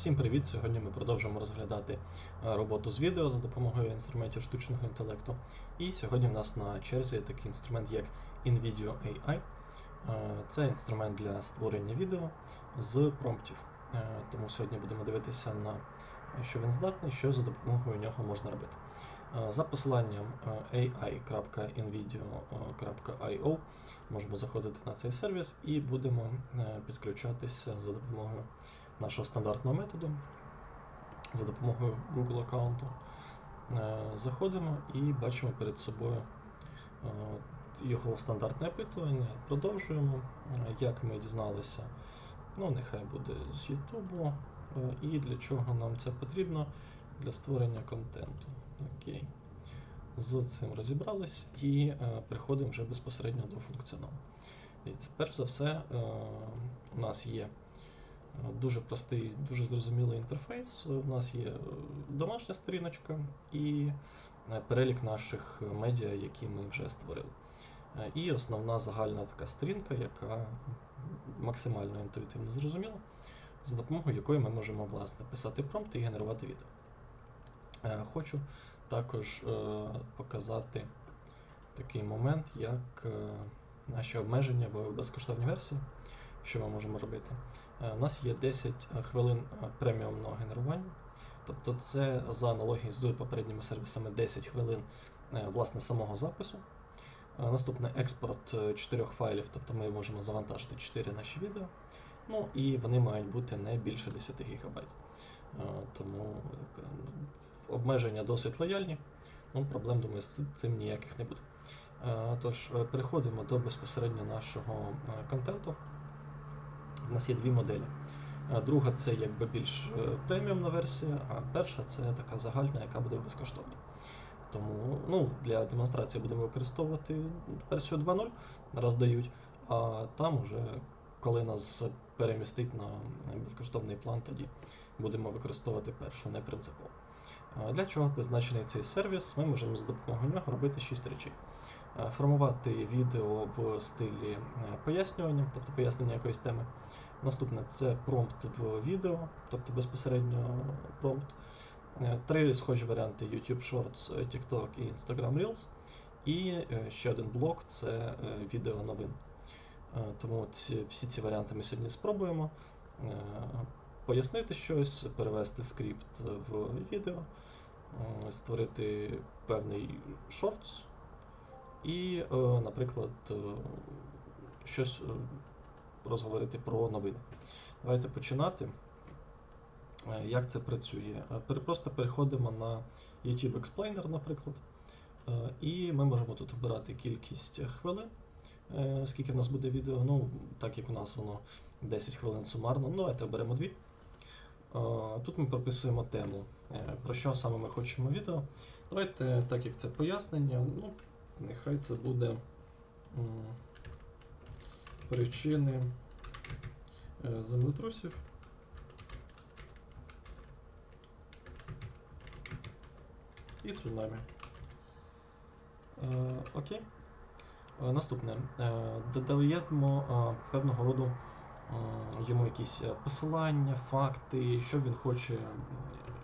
Всім привіт! Сьогодні ми продовжуємо розглядати е, роботу з відео за допомогою інструментів штучного інтелекту. І сьогодні в нас на черзі такий інструмент, як InVideo AI. Е, Це інструмент для створення відео з промптів. Е, Тому сьогодні будемо дивитися на що він здатний, що за допомогою нього можна робити. За посиланням ai.invideo.io можемо заходити на цей сервіс і будемо підключатися за допомогою нашого стандартного методу за допомогою Google аккаунту. Е, Заходимо і бачимо перед собою е, його стандартне опитування. Продовжуємо. Е, Як ми дізналися, ну нехай буде з YouTube. І для чого нам це потрібно? Для створення контенту. Окей. З цим розібрались і переходимо вже безпосередньо до функціоналу. Дивіться, перш за все, у нас є Дуже простий, дуже зрозумілий інтерфейс. У нас є е, домашня сторіночка і е, перелік наших медіа, які ми вже створили. Е, І основна загальна така сторінка, яка максимально інтуїтивно зрозуміла, за допомогою якої ми можемо власне писати промпти і генерувати відео. Е, Хочу також е, показати такий момент, як е, наші обмеження в безкоштовній версії, що ми можемо робити. Е, У нас є 10 хвилин е, преміумного генерування. Тобто це за аналогією з попередніми сервісами 10 хвилин е, власне самого запису. Е, Наступне експорт 4 файлів, тобто ми можемо завантажити 4 наші відео. Ну і вони мають бути не більше 10 ГБ. Е, Тому е, обмеження досить лояльні. Ну, проблем, думаю, з цим ніяких не буде. Е, Тож, е, переходимо до безпосередньо нашого е, контенту. У нас є дві моделі. Е, Друга це якби більш е, преміумна версія, а перша це така загальна, яка буде безкоштовна. Тому ну, для демонстрації будемо використовувати версію 2.0, раз дають, а там уже, коли нас перемістить на безкоштовний план, тоді будемо використовувати першу, не принципово. Е, Для чого призначений цей сервіс? Ми можемо за допомогою нього робити 6 речей. Е, Формувати відео в стилі е, пояснювання, тобто пояснення якоїсь теми. Наступне це промпт в відео, тобто безпосередньо промпт. Е, Три схожі варіанти YouTube Shorts, TikTok і Instagram Reels. І ще один блок це відео новин. Тому ці, всі ці варіанти ми сьогодні спробуємо. Пояснити щось, перевести скрипт в відео, створити певний шортс і, е, наприклад, е, щось е, розговорити про новини. Давайте починати. Як це працює? Просто переходимо на YouTube Explainer, наприклад, і ми можемо тут обирати кількість хвилин, скільки в нас буде відео. Ну, так як у нас воно 10 хвилин сумарно, ну давайте оберемо дві. Е, Тут ми прописуємо тему, про що саме ми хочемо відео. Давайте, так як це пояснення, ну, нехай це буде причини е, землетрусів. І цунамі. Е, окей. Е, наступне. Е, додаємо е, певного роду м, йому якісь е, посилання, факти, що він хоче,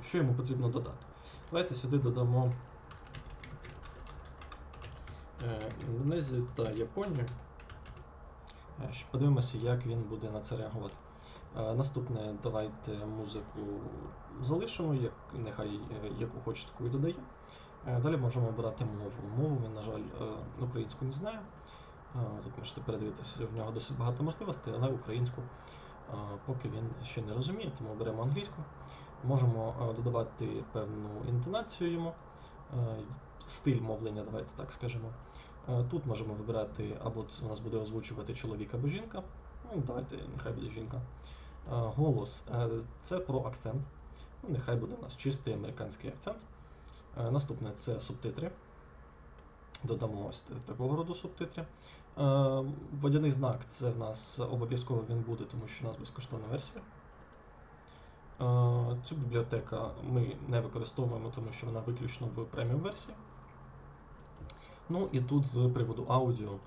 що йому потрібно додати. Давайте сюди додамо е, Індонезію та Японію. Е, Подивимося, як він буде на це реагувати. Е, Наступне, давайте музику залишимо, як, нехай е, яку хоче, таку і додає. Е, Далі можемо обирати мову. Мову він, на жаль, е, українську не знає. Е, Тут можете передивитися, в нього досить багато можливостей, але українську е, поки він ще не розуміє, тому беремо англійську. Можемо е, додавати певну інтонацію йому, е, стиль мовлення, давайте так скажемо. Е, Тут можемо вибирати, або у нас буде озвучувати чоловік або жінка. Ну, давайте, нехай буде жінка. Е, Голос е, це про акцент. Ну, нехай буде у нас чистий американський акцент. Наступне це субтитри. Додамо ось такого роду субтитри. Водяний знак це в нас обов'язково він буде, тому що у нас безкоштовна версія. Цю бібліотеку ми не використовуємо, тому що вона виключно в преміум версії. Ну і тут з приводу аудіо, е,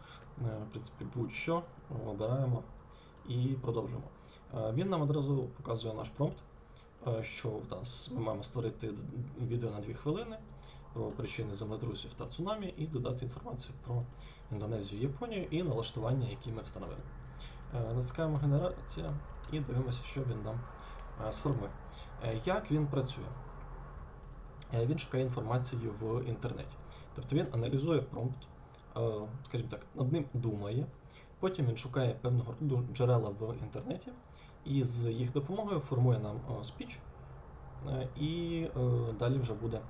в принципі, будь-що обираємо і продовжуємо. Е, Він нам одразу показує наш промпт. е, що в нас ми маємо створити відео на 2 хвилини про причини землетрусів та цунамі і додати інформацію про Індонезію, Японію і налаштування, які ми встановили. Натискаємо генерація і дивимося, що він нам сформує. Е, Як він працює? Е, Він шукає інформацію в інтернеті. Тобто він аналізує промпт, е, скажімо так, над ним думає, потім він шукає певного роду джерела в інтернеті і з їх допомогою формує нам спіч, і далі вже буде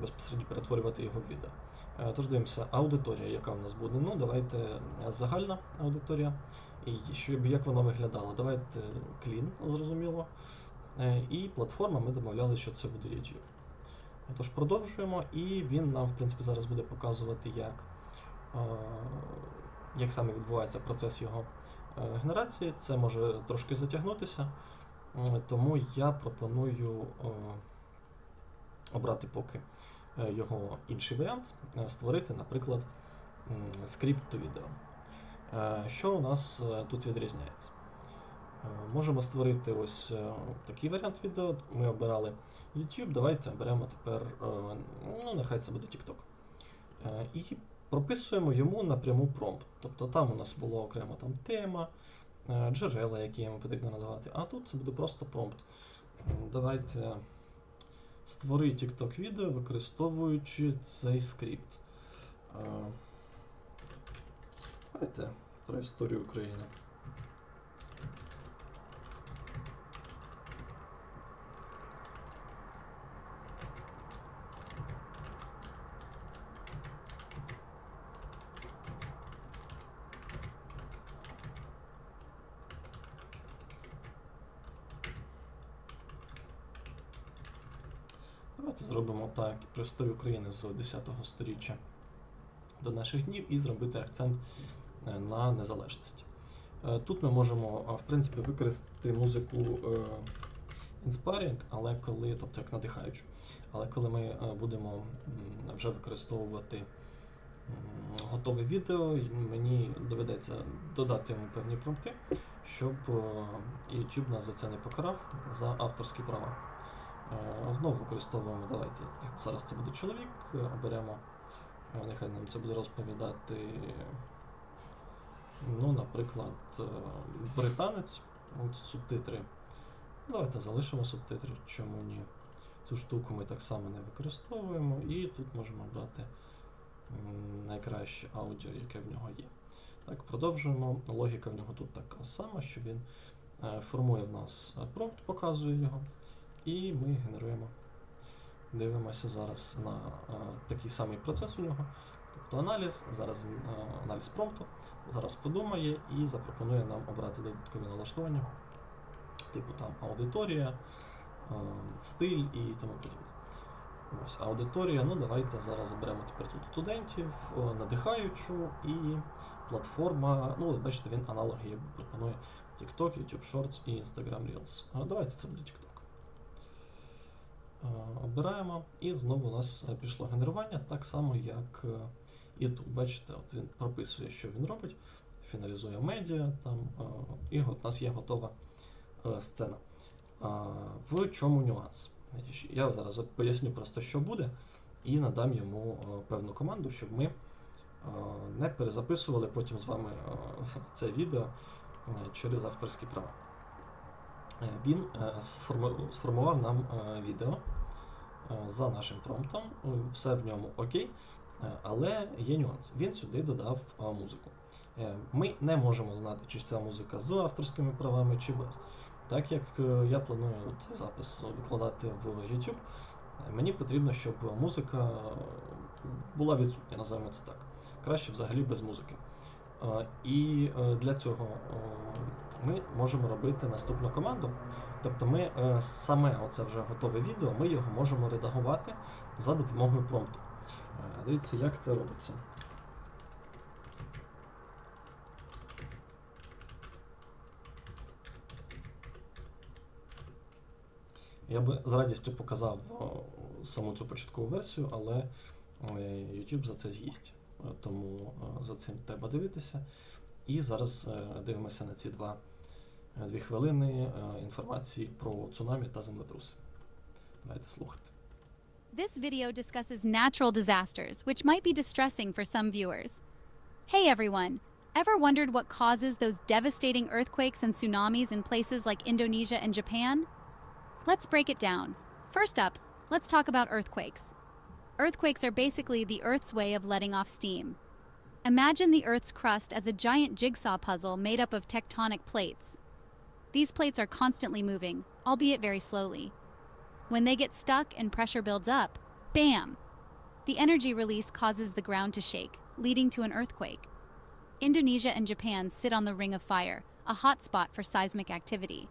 безпосередньо перетворювати його в відео. Тож дивимося, аудиторія, яка в нас буде. Ну, давайте загальна аудиторія. І щоб як воно виглядало, давайте клін, зрозуміло. Е, І платформа ми домовляли, що це буде YouTube. Тож продовжуємо, і він нам, в принципі, зараз буде показувати, як, е, як саме відбувається процес його е, генерації. Це може трошки затягнутися, тому я пропоную обрати поки його інший варіант, створити, наприклад, скрипт до відео. Що у нас тут відрізняється? Е, Можемо створити ось е, такий варіант відео. Ми обирали YouTube, давайте беремо тепер, е, ну нехай це буде TikTok. І прописуємо йому напряму промпт. Тобто там у нас було окремо там тема, джерела, які йому потрібно надавати, а тут це буде просто промпт. Давайте створи TikTok відео, використовуючи цей скрипт. Давайте про історію України. Так, про історію України з 10-го сторіччя до наших днів і зробити акцент е, на незалежності. Е, Тут ми можемо, в принципі, використати музику е, inspiring, але коли, тобто як надихаючу. Але коли ми будемо вже використовувати готове відео, мені доведеться додати йому певні промпти, щоб YouTube нас за це не покарав за авторські права. Е, Знову використовуємо, давайте зараз це буде чоловік, е, оберемо, е, нехай нам це буде розповідати, ну, наприклад, британець, субтитри. Давайте залишимо субтитри, чому ні. Цю штуку ми так само не використовуємо, і тут можемо брати найкраще аудіо, яке в нього є. Так, продовжуємо. Логіка в нього тут така сама, що він формує в нас промпт, показує його. І ми генеруємо. Дивимося зараз на е, такий самий процес у нього. Тобто аналіз, зараз він е, аналіз промпту, зараз подумає і запропонує нам обрати додаткові налаштування, типу там аудиторія, е, стиль і тому подібне. Ось аудиторія. Ну давайте зараз оберемо тепер тут студентів, надихаючу і платформа. Ну, бачите, він аналоги пропонує TikTok, YouTube Shorts і Instagram Reels. А давайте це буде TikTok. Е, Обираємо, і знову у нас е, пішло генерування, так само, як е, і тут. Бачите, от він прописує, що він робить, фіналізує медіа, там, і от у нас є готова сцена. В чому нюанс? Я зараз поясню просто, що буде, і надам йому певну команду, щоб ми не перезаписували потім з вами це відео через авторські права. Е, Він е, сформував нам е, відео за нашим промптом, все в ньому окей, але є нюанс. Він сюди додав музику. Ми не можемо знати, чи ця музика з авторськими правами, чи без. Так як я планую цей запис викладати в YouTube, мені потрібно, щоб музика була відсутня, називаємо це так. Краще взагалі без музики. І для цього ми можемо робити наступну команду. Тобто ми е, саме оце вже готове відео, ми його можемо редагувати за допомогою промпту. Е, Дивіться, як це робиться. Я би з радістю показав саму цю початкову версію, але е, YouTube за це з'їсть. Тому за цим треба дивитися. І зараз дивимося на ці два дві хвилини е, інформації про цунамі та землетруси. Давайте слухати. This video discusses natural disasters, which might be distressing for some viewers. Hey everyone! Ever wondered what causes those devastating earthquakes and tsunamis in places like Indonesia and Japan? Let's break it down. First up, let's talk about earthquakes. Earthquakes are basically the Earth's way of letting off steam. Imagine the Earth's crust as a giant jigsaw puzzle made up of tectonic plates. These plates are constantly moving, albeit very slowly. When they get stuck and pressure builds up, bam! The energy release causes the ground to shake, leading to an earthquake. Indonesia and Japan sit on the Ring of Fire, a hotspot for seismic activity.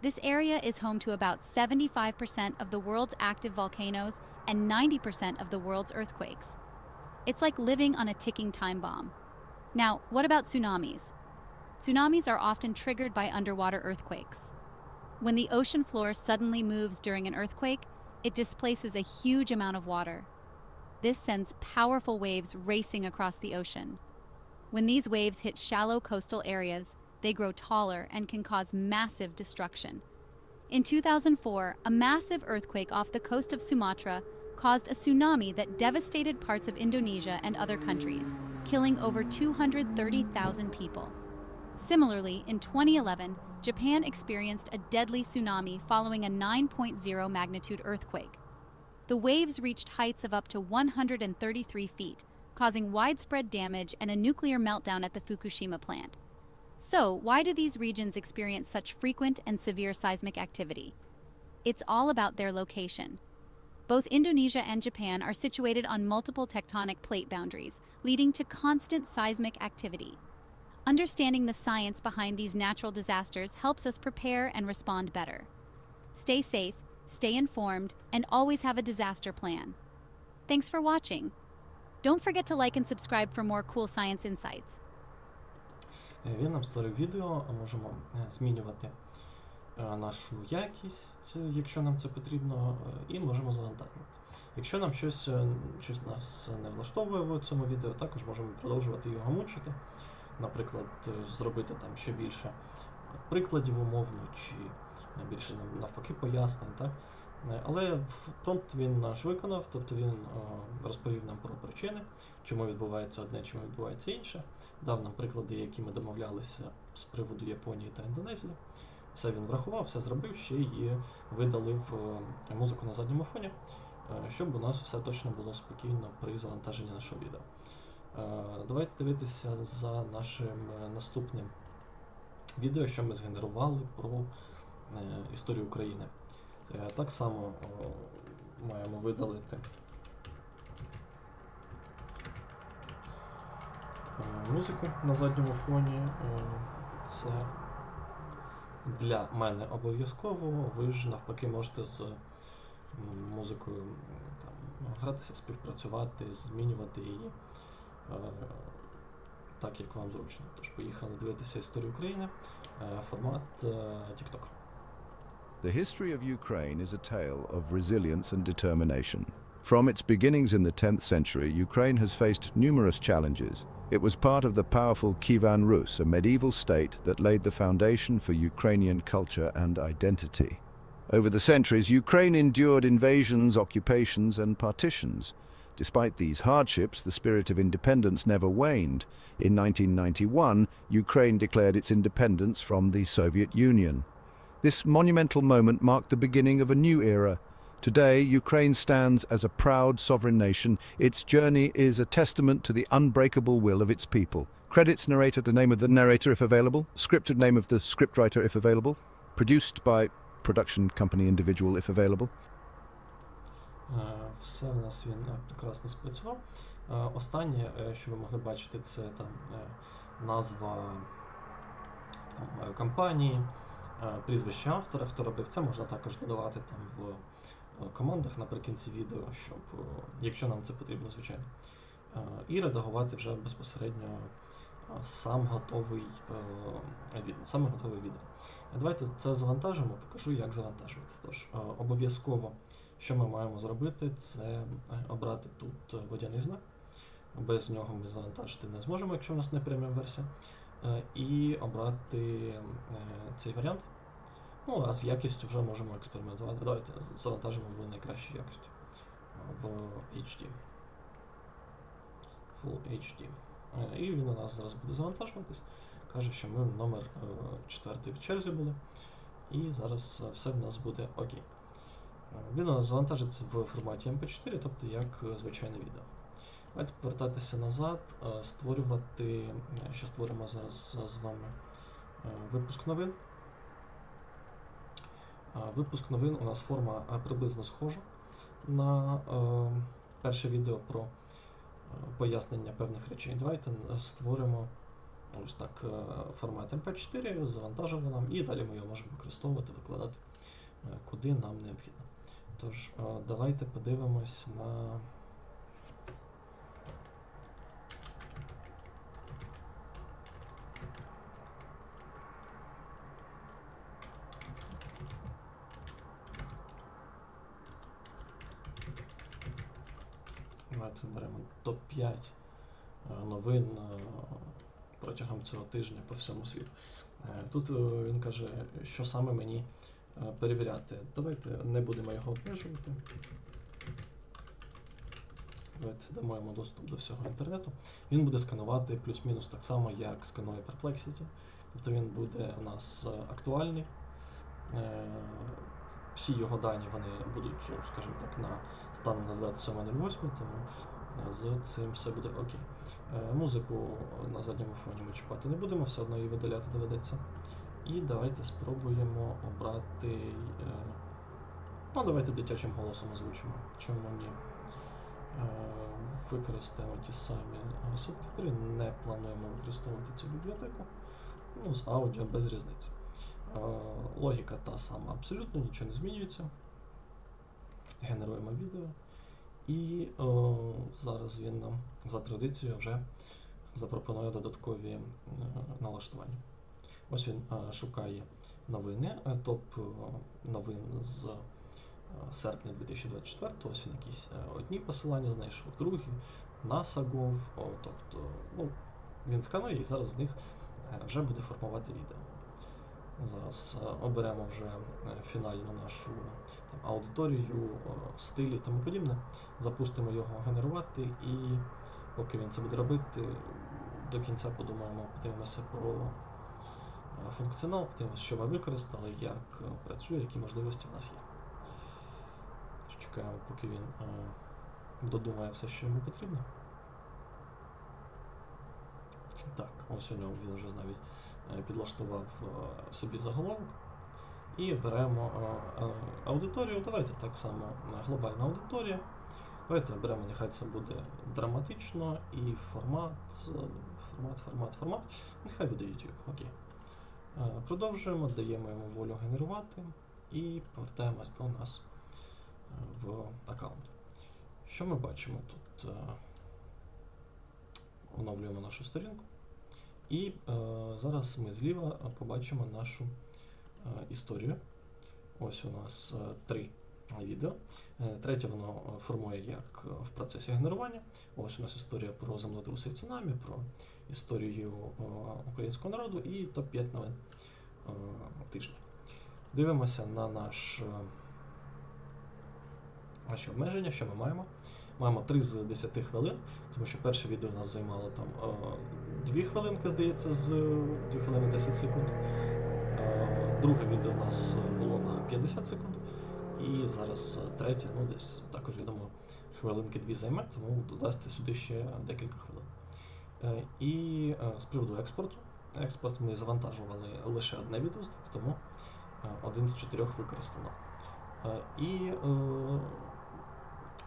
This area is home to about 75% of the world's active volcanoes and 90% of the world's earthquakes. It's like living on a ticking time bomb. Now, what about tsunamis? Tsunamis are often triggered by underwater earthquakes. When the ocean floor suddenly moves during an earthquake, it displaces a huge amount of water. This sends powerful waves racing across the ocean. When these waves hit shallow coastal areas, they grow taller and can cause massive destruction. In 2004, a massive earthquake off the coast of Sumatra caused a tsunami that devastated parts of Indonesia and other countries, killing over 230,000 people. Similarly, in 2011, Japan experienced a deadly tsunami following a 9.0 magnitude earthquake. The waves reached heights of up to 133 feet, causing widespread damage and a nuclear meltdown at the Fukushima plant. So, why do these regions experience such frequent and severe seismic activity? It's all about their location. Both Indonesia and Japan are situated on multiple tectonic plate boundaries, leading to constant seismic activity. Understanding the science behind these natural disasters helps us prepare and respond better. Stay safe, stay informed, and always have a disaster plan. Thanks for watching. Don't forget to like and subscribe for more cool science insights. Е, Він нам створив відео, а можемо е, змінювати е, нашу якість, е, якщо нам це потрібно, е, і можемо завантажувати. Якщо нам щось, е, щось нас не влаштовує в цьому відео, також можемо продовжувати його мучити. Наприклад, е, зробити там ще більше прикладів умовно, чи е, більше навпаки пояснень. Так? Е, Але промпт він наш виконав, тобто він розповів нам про причини, чому відбувається одне, чому відбувається інше дав нам приклади, які ми домовлялися з приводу Японії та Індонезії. Все він врахував, все зробив, ще й видалив музику на задньому фоні, щоб у нас все точно було спокійно при завантаженні нашого відео. Е, Давайте дивитися за нашим е, наступним відео, що ми згенерували про е, історію України. Так само маємо видалити музику на задньому фоні. Це для мене обов'язково. Ви ж навпаки можете з музикою там, гратися, співпрацювати, змінювати її так, як вам зручно. Тож поїхали дивитися історію України. Е, Формат е, TikTok. The history of Ukraine is a tale of resilience and determination. From its beginnings in the 10th century, Ukraine has faced numerous challenges. It was part of the powerful Kievan Rus, a medieval state that laid the foundation for Ukrainian culture and identity. Over the centuries, Ukraine endured invasions, occupations, and partitions. Despite these hardships, the spirit of independence never waned. In 1991, Ukraine declared its independence from the Soviet Union. This monumental moment marked the beginning of a new era. Today, Ukraine stands as a proud sovereign nation. Its journey is a testament to the unbreakable will of its people. Credits narrator, the name of the narrator if available, scripted name of the scriptwriter if available, produced by production company individual if available. Все у нас він е, прекрасно спрацював. Е, Останнє, е, що ви могли бачити, це там назва там, компанії, прізвище автора, хто робив це, можна також додавати там в командах наприкінці відео, щоб, якщо нам це потрібно, звичайно. І редагувати вже безпосередньо сам готовий відео, саме готове відео. Давайте це завантажимо, покажу, як завантажується. Тож, обов'язково. Що ми маємо зробити, це е, обрати тут е, водяний знак. Без нього ми завантажити не зможемо, якщо в нас не преміум версія. е, і обрати цей варіант. Ну, а з якістю вже можемо експериментувати. Давайте завантажимо в найкращій якості. В HD. Full HD. І він у нас зараз буде завантажуватись. Каже, що ми номер е, четвертий в черзі були. І зараз все в нас буде окей. Він завантажиться в форматі MP4, тобто як е, звичайне відео. Давайте повертатися назад, е, створювати. е, Ще створимо зараз з вами випуск новин. Випуск новин у нас форма приблизно схожа на перше відео про пояснення певних речей. Давайте створимо ось так формат MP4, завантажимо нам, і далі ми його можемо використовувати, викладати куди нам необхідно. Тож, давайте подивимось на. Давайте беремо топ-5 е, новин протягом цього тижня по всьому світу. Е, Тут е, він каже, що саме мені перевіряти. Давайте не будемо його обмежувати. Давайте дамо йому доступ до всього інтернету. Він буде сканувати плюс-мінус так само, як сканує Perplexity. Тобто він буде у нас е, актуальний. Е, Всі його дані вони будуть, ну, скажімо так, на станом на 27.08, тому е, з цим все буде окей. Е, Музику на задньому фоні ми чіпати не будемо, все одно її видаляти доведеться. І давайте спробуємо обрати. е, Ну, давайте дитячим голосом озвучимо. Чому ні? Е, Використаємо ті самі е, субтитри, не плануємо використовувати цю бібліотеку. Ну, з аудіо без різниці. Логіка та сама, абсолютно нічого не змінюється. Генеруємо відео. І о, зараз він нам за традицією вже запропонує додаткові е, налаштування. Ось він е, шукає новини, е, топ е, з серпня 2024. Ось він якісь одні посилання знайшов, другі, NASA.gov, тобто ну, він сканує і зараз з них вже буде формувати відео. Зараз оберемо вже фінальну нашу там, аудиторію, о, стилі і тому подібне. Запустимо його генерувати, і поки він це буде робити, до кінця подумаємо, подивимося про функціонал, подивимося, що ми використали, як е, працює, які можливості в нас є. Чекаємо, поки він е, додумає все, що йому потрібно. Так, ось у нього він вже навіть е, підлаштував собі заголовок. І беремо аудиторію. Давайте так само глобальна аудиторія. Давайте беремо, нехай це буде драматично і формат, формат, формат, формат. Нехай буде YouTube. Окей. Е, Продовжуємо, даємо йому волю генерувати і повертаємось до нас е, в аккаунт. Що ми бачимо тут? Е, Оновлюємо нашу сторінку. І е, зараз ми зліва побачимо нашу е, історію. Ось у нас е, три відео. Е, Третє воно формує як в процесі генерування. Ось у нас історія про землетруси і цунамі, про історію е, українського народу і топ-5 новин е, тижня. Дивимося на наш, е, наші обмеження, що ми маємо. Маємо 3 з 10 хвилин, тому що перше відео у нас займало там 2 хвилинки, здається, з 2 хвилини 10 секунд. Друге відео у нас було на 50 секунд. І зараз третє, ну десь також, я думаю, хвилинки дві займе, тому додасться сюди ще декілька хвилин. Е, І е, з приводу експорту. Експорт ми завантажували лише одне з тому е, один з чотирьох використано. І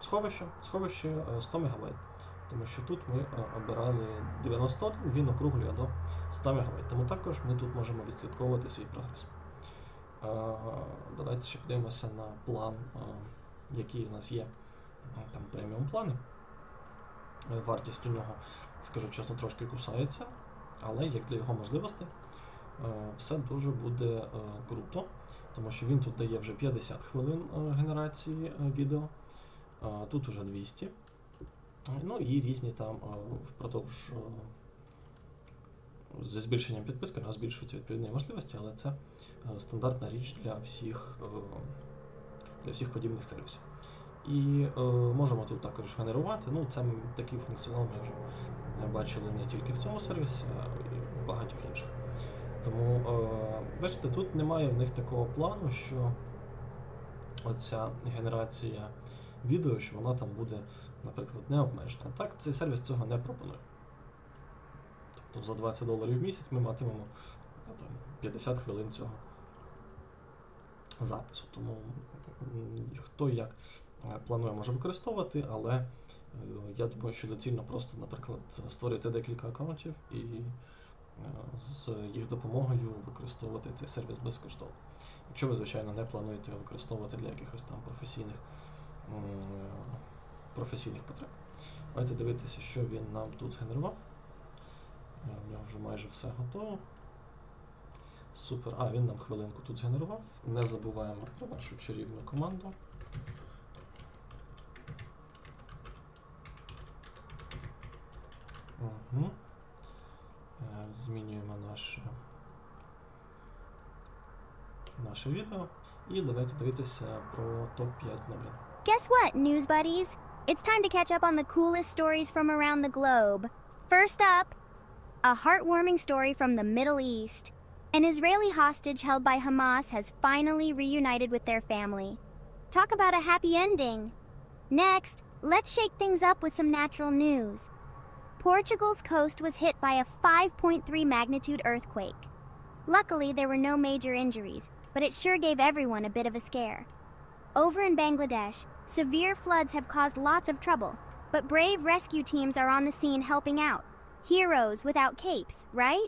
сховище, сховище е, 100 МБ. Тому що тут ми обирали 91, він округлює до 100 МБ. Тому також ми тут можемо відслідковувати свій прогрес. Давайте ще подивимося на план, який у нас є. Там преміум плани. Е, Вартість у нього, скажу чесно, трошки кусається, але як для його можливостей, е, все дуже буде е, круто, тому що він тут дає вже 50 хвилин генерації відео, тут уже 200. Е, Ну і різні там впродовж зі збільшенням підписки у нас відповідні можливості, але це стандартна річ для всіх, для всіх подібних сервісів. І е, можемо тут також генерувати. Ну, це такий функціонал ми вже бачили не тільки в цьому сервісі, а й в багатьох інших. Тому, е, бачите, тут немає в них такого плану, що оця генерація відео, що вона там буде, наприклад, не обмежена. Так, цей сервіс цього не пропонує. Тобто за 20 доларів в місяць ми матимемо е, там, 50 хвилин цього запису. Тому хто як е, планує, може використовувати, але е, я думаю, що доцільно просто, наприклад, створити декілька аккаунтів і е, з їх допомогою використовувати цей сервіс безкоштовно. Якщо ви, звичайно, не плануєте його використовувати для якихось там професійних, професійних потреб. Давайте дивитися, що він нам тут генерував. У нього вже майже все готово. Супер. А, він нам хвилинку тут згенерував. Не забуваємо про нашу чарівну команду. Угу. Змінюємо наше, наше відео. І давайте дивитися про топ-5 новин. Guess what, news buddies? It's time to catch up on the coolest stories from around the globe. First up, a heartwarming story from the Middle East. An Israeli hostage held by Hamas has finally reunited with their family. Talk about a happy ending. Next, let's shake things up with some natural news. Portugal's coast was hit by a 5.3 magnitude earthquake. Luckily, there were no major injuries, but it sure gave everyone a bit of a scare. Over in Bangladesh, severe floods have caused lots of trouble, but brave rescue teams are on the scene helping out. Heroes without capes, right?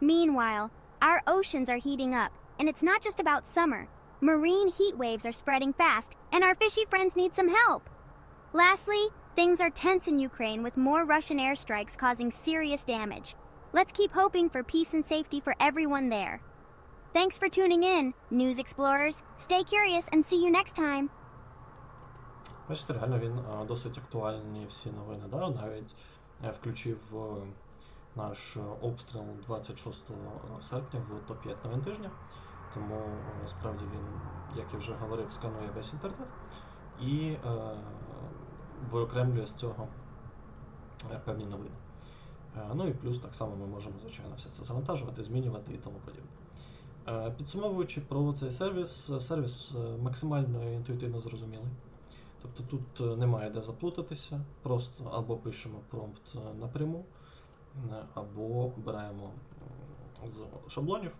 Meanwhile, our oceans are heating up, and it's not just about summer. Marine heat waves are spreading fast, and our fishy friends need some help. Lastly, things are tense in Ukraine with more Russian airstrikes causing serious damage. Let's keep hoping for peace and safety for everyone there. Thanks for tuning in, News Explorers. Stay curious and see you next time. Бачите, реально він е, досить актуальні всі новини. Да? Навіть е, включив е, наш е, обстріл 26 серпня в топ-5 новин тижня. Тому е, справді він, як я вже говорив, сканує весь інтернет і е, виокремлює з цього е, певні новини. Е, ну і плюс так само ми можемо, звичайно, все це завантажувати, змінювати і тому подібне. Е, Підсумовуючи про цей сервіс, сервіс максимально інтуїтивно зрозумілий. Тобто тут немає де заплутатися, просто або пишемо промпт напряму, або обираємо з шаблонів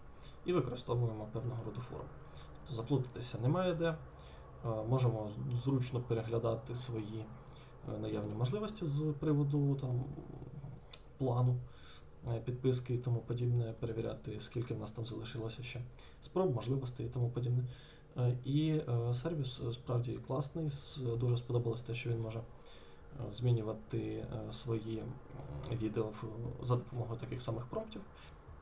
і використовуємо певного роду форму. Тобто заплутатися немає де. Можемо зручно переглядати свої наявні можливості з приводу там, плану е, підписки і тому подібне, перевіряти, скільки в нас там залишилося ще спроб, можливостей і тому подібне. Е, І е, сервіс е, справді класний. Дуже сподобалось те, що він може е, змінювати е, свої відео за допомогою таких самих промптів.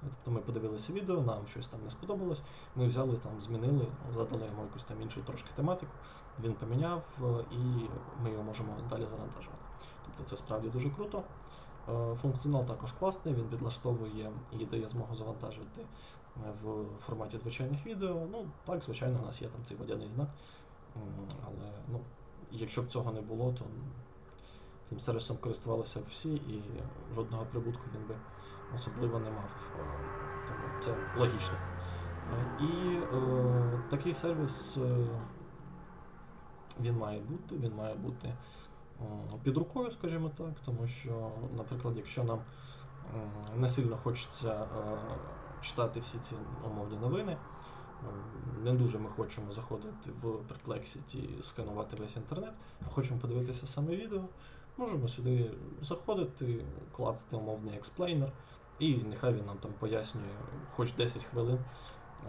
Тобто ми подивилися відео, нам щось там не сподобалось. Ми взяли там, змінили, задали йому якусь там іншу трошки тематику. Він поміняв, е, і ми його можемо далі завантажувати. Тобто це справді дуже круто. Е, Функціонал також класний, він підлаштовує і дає змогу завантажити е, в форматі звичайних відео. Ну, так, звичайно, у нас є там цей водяний знак. Але ну, якщо б цього не було, то цим сервісом користувалися б всі і жодного прибутку він би особливо не мав. Е, Тому це логічно. Е, І е, такий сервіс е, він має бути, він має бути під рукою, скажімо так, тому що, наприклад, якщо нам не сильно хочеться е, читати всі ці умовні новини, не дуже ми хочемо заходити в Perplexity і сканувати весь інтернет, а хочемо подивитися саме відео, можемо сюди заходити, клацати умовний експлейнер, і нехай він нам там пояснює хоч 10 хвилин, е,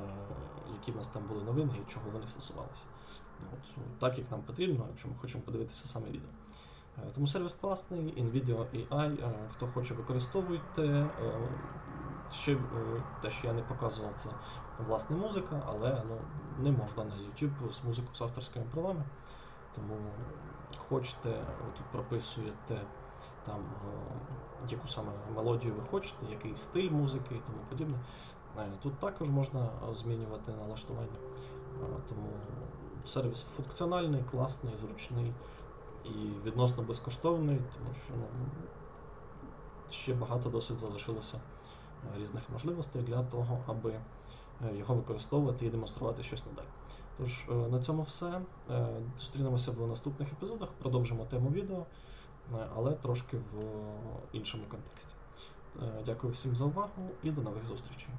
які в нас там були новини і чого вони стосувалися. От, так як нам потрібно, якщо ми хочемо подивитися саме відео. Е, Тому сервіс класний, NVIDIA AI, е, хто хоче використовуйте. Ще те, що я не показував, це власне музика, але ну, не можна на YouTube з музику з авторськими правами. Тому хочете, тут прописуєте там, яку саме мелодію ви хочете, який стиль музики і тому подібне. Тут також можна змінювати налаштування. Тому сервіс функціональний, класний, зручний і відносно безкоштовний, тому що ну, ще багато досить залишилося різних можливостей для того, аби е, його використовувати і демонструвати щось надалі. Тож е, на цьому все. Е, Зустрінемося в наступних епізодах, продовжимо тему відео, але трошки в іншому контексті. Е, Дякую всім за увагу і до нових зустрічей.